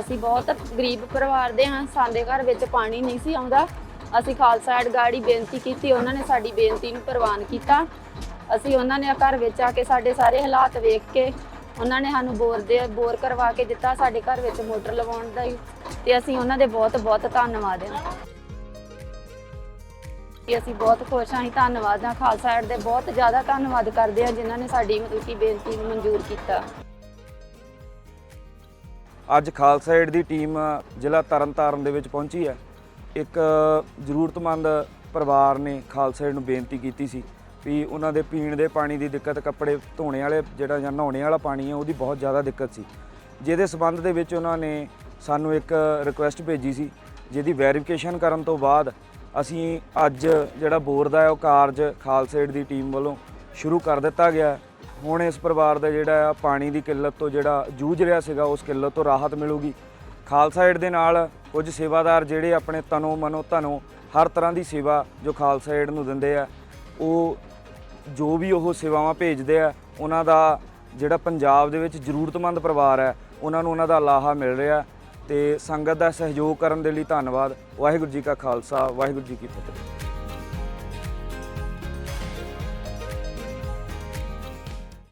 ਅਸੀਂ ਬਹੁਤ ਗਰੀਬ ਪਰਿਵਾਰ ਦੇ ਹਾਂ, ਸਾਡੇ ਘਰ ਵਿੱਚ ਪਾਣੀ ਨਹੀਂ ਸੀ ਆਉਂਦਾ। ਅਸੀਂ ਖਾਲਸਾ ਐਡ ਗਾੜੀ ਬੇਨਤੀ ਕੀਤੀ, ਉਹਨਾਂ ਨੇ ਸਾਡੀ ਬੇਨਤੀ ਨੂੰ ਪ੍ਰਵਾਨ ਕੀਤਾ। ਅਸੀਂ ਉਹਨਾਂ ਨੇ ਘਰ ਵਿੱਚ ਆ ਕੇ ਸਾਡੇ ਸਾਰੇ ਹਾਲਾਤ ਵੇਖ ਕੇ ਉਹਨਾਂ ਨੇ ਸਾਨੂੰ ਬੋਰ ਦੇ, ਬੋਰ ਕਰਵਾ ਕੇ ਦਿੱਤਾ ਸਾਡੇ ਘਰ ਵਿੱਚ ਮੋਟਰ ਲਵਾਉਣ ਦਾ ਤੇ ਅਸੀਂ ਉਹਨਾਂ ਦੇ ਬਹੁਤ ਬਹੁਤ ਧੰਨਵਾਦ ਹਾਂ। ਕਿ ਅਸੀਂ ਬਹੁਤ ਖੁਸ਼ ਹਾਂ, ਅਸੀਂ ਧੰਨਵਾਦ ਹਾਂ। ਖਾਲਸਾ ਐਡ ਦੇ ਬਹੁਤ ਜ਼ਿਆਦਾ ਧੰਨਵਾਦ ਕਰਦੇ ਹਾਂ, ਜਿਨ੍ਹਾਂ ਨੇ ਸਾਡੀ ਮਤਲਬ ਕਿ ਬੇਨਤੀ ਨੂੰ ਮਨਜ਼ੂਰ ਕੀਤਾ। ਅੱਜ ਖਾਲਸਾ ਏਡ ਦੀ ਟੀਮ ਜ਼ਿਲ੍ਹਾ ਤਰਨਤਾਰਨ ਦੇ ਵਿੱਚ ਪਹੁੰਚੀ ਹੈ। ਇੱਕ ਜ਼ਰੂਰਤਮੰਦ ਪਰਿਵਾਰ ਨੇ ਖਾਲਸਾ ਏਡ ਨੂੰ ਬੇਨਤੀ ਕੀਤੀ ਸੀ ਵੀ ਉਹਨਾਂ ਦੇ ਪੀਣ ਦੇ ਪਾਣੀ ਦੀ ਦਿੱਕਤ, ਕੱਪੜੇ ਧੋਣੇ ਵਾਲੇ ਜਿਹੜਾ ਜਾਂ ਨਹਾਉਣੇ ਵਾਲਾ ਪਾਣੀ ਹੈ, ਉਹਦੀ ਬਹੁਤ ਜ਼ਿਆਦਾ ਦਿੱਕਤ ਸੀ। ਜਿਹਦੇ ਸਬੰਧ ਦੇ ਵਿੱਚ ਉਹਨਾਂ ਨੇ ਸਾਨੂੰ ਇੱਕ ਰਿਕੁਐਸਟ ਭੇਜੀ ਸੀ, ਜਿਹਦੀ ਵੈਰੀਫਿਕੇਸ਼ਨ ਕਰਨ ਤੋਂ ਬਾਅਦ ਅਸੀਂ ਅੱਜ ਜਿਹੜਾ ਬੋਰ ਦਾ ਹੈ, ਉਹ ਕਾਰਜ ਖਾਲਸਾ ਏਡ ਦੀ ਟੀਮ ਵੱਲੋਂ ਸ਼ੁਰੂ ਕਰ ਦਿੱਤਾ ਗਿਆ। ਹੁਣ ਇਸ ਪਰਿਵਾਰ ਦਾ ਜਿਹੜਾ ਆ, ਪਾਣੀ ਦੀ ਕਿੱਲਤ ਤੋਂ ਜਿਹੜਾ ਜੂਝ ਰਿਹਾ ਸੀਗਾ, ਉਸ ਕਿੱਲਤ ਤੋਂ ਰਾਹਤ ਮਿਲੂਗੀ। ਖਾਲਸਾ ਏਡ ਦੇ ਨਾਲ ਕੁਝ ਸੇਵਾਦਾਰ ਜਿਹੜੇ ਆਪਣੇ ਤਨੋ ਮਨੋ ਧਨੋ ਹਰ ਤਰ੍ਹਾਂ ਦੀ ਸੇਵਾ ਜੋ ਖਾਲਸਾ ਏਡ ਨੂੰ ਦਿੰਦੇ ਆ, ਉਹ ਜੋ ਵੀ ਉਹ ਸੇਵਾਵਾਂ ਭੇਜਦੇ ਆ, ਉਹਨਾਂ ਦਾ ਜਿਹੜਾ ਪੰਜਾਬ ਦੇ ਵਿੱਚ ਜ਼ਰੂਰਤਮੰਦ ਪਰਿਵਾਰ ਹੈ, ਉਹਨਾਂ ਨੂੰ ਉਹਨਾਂ ਦਾ ਲਾਹਾ ਮਿਲ ਰਿਹਾ। ਤੇ ਸੰਗਤ ਦਾ ਸਹਿਯੋਗ ਕਰਨ ਦੇ ਲਈ ਧੰਨਵਾਦ। ਵਾਹਿਗੁਰੂ ਜੀ ਕਾ ਖਾਲਸਾ, ਵਾਹਿਗੁਰੂ ਜੀ ਕੀ ਫਤਿਹ।